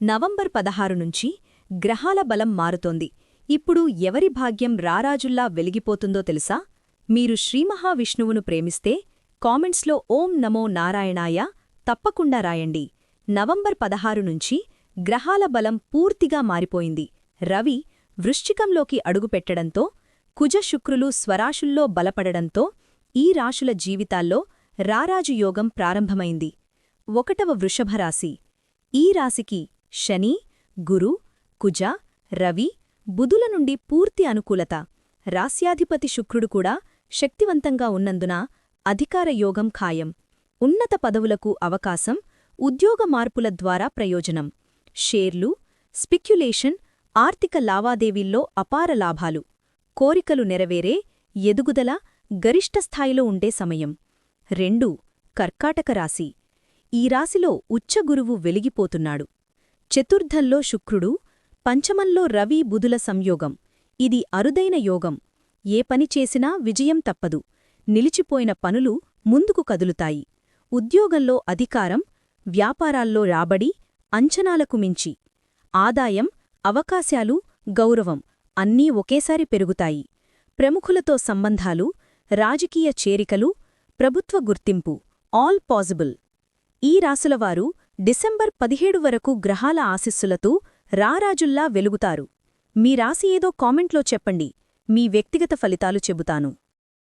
November పదహారు నుంచి గ్రహాల బలం మారుతోంది. ఇప్పుడు ఎవరి భాగ్యం రారాజుల్లా వెలిగిపోతుందో తెలుసా? మీరు శ్రీమహావిష్ణువును ప్రేమిస్తే కామెంట్స్లో ఓం నమో నారాయణాయ తప్పకుండా రాయండి. నవంబర్ పదహారు నుంచి గ్రహాల బలం పూర్తిగా మారిపోయింది. రవి వృశ్చికంలోకి అడుగుపెట్టడంతో కుజ శుక్రులు స్వరాశుల్లో బలపడడంతో ఈ రాశుల జీవితాల్లో రారాజు యోగం ప్రారంభమైంది. ఒకటవ వృషభరాశి ఈ రాశికి శని గురు కుజ రవి బుధుల నుండి పూర్తి అనుకూలత. రాస్యాధిపతి శుక్రుడు కూడా శక్తివంతంగా ఉన్నందున అధికార యోగం ఖాయం. ఉన్నత పదవులకు అవకాశం ఉద్యోగ మార్పుల ద్వారా ప్రయోజనం. షేర్లు స్పిక్యులేషన్ ఆర్థిక లావాదేవీల్లో అపార లాభాలు. కోరికలు నెరవేరే ఎదుగుదల గరిష్ట స్థాయిలో ఉండే సమయం. రెండు కర్కాటక రాశి. ఈ రాశిలో ఉచ్చగురువు వెలిగిపోతున్నాడు. చతుర్థంలో శుక్రుడు పంచమంలో రవి బుధుల సంయోగం. ఇది అరుదైన యోగం. ఏ పని చేసినా విజయం తప్పదు. నిలిచిపోయిన పనులు ముందుకు కదులుతాయి. ఉద్యోగంలో అధికారం వ్యాపారాల్లో రాబడి అంచనాలకు మించి. ఆదాయం అవకాశాలు గౌరవం అన్నీ ఒకేసారి పెరుగుతాయి. ప్రముఖులతో సంబంధాలు రాజకీయ చేరికలు ప్రభుత్వ గుర్తింపు ఆల్ పాజిబుల్ ఈ రాసులవారు డిసెంబర్ పదిహేడు వరకు గ్రహాల ఆశిస్సులతో రారాజుల్లా వెలుగుతారు. మీ రాశి ఏదో కామెంట్లో చెప్పండి. మీ వ్యక్తిగత ఫలితాలు చెబుతాను.